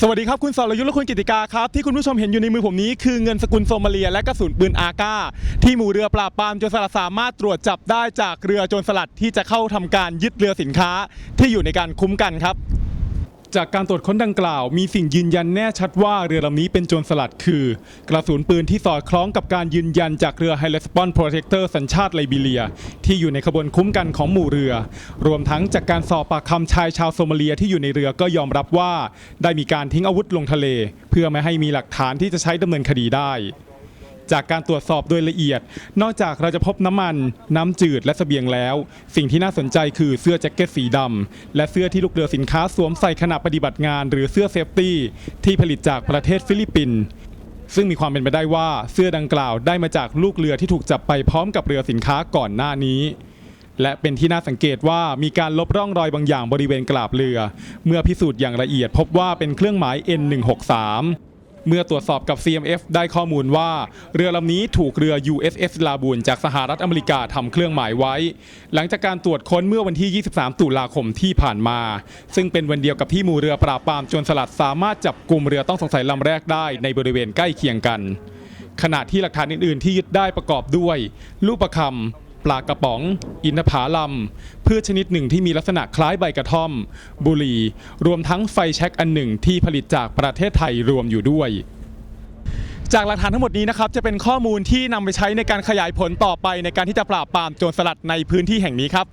สวัสดีครับ คุณสรยุทธ์และคุณกิติกาครับ ที่คุณผู้ชมเห็นอยู่ในมือผมนี้คือเงินสกุลโซมาเลียและกระสุนปืนอาก้า ที่หมู่เรือปราบปรามโจรสลัดสามารถตรวจจับได้จากเรือโจรสลัดที่จะเข้าทำการยึดเรือสินค้าที่อยู่ในการคุ้มกันครับ จากการตรวจค้นดังกล่าว มีสิ่งยืนยันแน่ชัดว่าเรือลำนี้เป็นโจรสลัดคือ กระสุนปืนที่สอดคล้องกับการยืนยันจากเรือไฮเลสปอนโปรเทคเตอร์สัญชาติไลบีเรีย ที่อยู่ในขบวนคุ้มกันของหมู่เรือ รวมทั้งจากการสอบปากคำชายชาวโซมาเลียที่อยู่ในเรือก็ยอมรับว่า ได้มีการทิ้งอาวุธลงทะเล เพื่อไม่ให้มีหลักฐานที่จะใช้ดำเนินคดีได้ จากการตรวจสอบโดยละเอียด นอกจากเราจะพบน้ำมัน น้ำจืดและเสบียงแล้ว สิ่งที่น่าสนใจคือเสื้อแจ็คเก็ตสีดำและเสื้อที่ลูกเรือสินค้าสวมใส่ขณะปฏิบัติงาน หรือเสื้อเซฟตี้ที่ผลิตจากประเทศฟิลิปปินส์ซึ่งมีความเป็นไปได้ว่าเสื้อดังกล่าวได้มาจากลูกเรือที่ถูกจับไปพร้อมกับเรือสินค้าก่อนหน้านี้ และเป็นที่น่าสังเกตว่ามีการลบร่องรอยบางอย่างบริเวณกลาบเรือ เมื่อพิสูจน์อย่างละเอียดพบว่าเป็นเครื่องหมาย N163 เมื่อตรวจสอบกับ CMF ได้ข้อมูลว่า เรือลำนี้ถูกเรือ USS ลาบูนจากสหรัฐอเมริกาทำเครื่องหมายไว้ หลังจากการตรวจค้นเมื่อวันที่ 23 ตุลาคมที่ผ่านมา ซึ่งเป็นวันเดียวกับที่หมู่เรือปราบปรามโจรสลัดสามารถจับกลุ่มเรือต้องสงสัยลำแรกได้ในบริเวณใกล้เคียงกันขณะที่หลักฐานอื่น ๆ ที่ยึดได้ประกอบด้วยลูกประคำ ปลากระป๋อง อินทผลัมพืชชนิดหนึ่งที่มีลักษณะคล้ายใบกระท่อม บุหรี่ รวมทั้งไฟแช็กอันหนึ่งที่ผลิตจากประเทศไทยรวมอยู่ด้วยจากหลักฐานทั้งหมดนี้นะครับจะเป็นข้อมูลที่นำไปใช้ในการขยายผลต่อไปในการที่จะปราบปรามโจรสลัดในพื้นที่แห่งนี้ครับ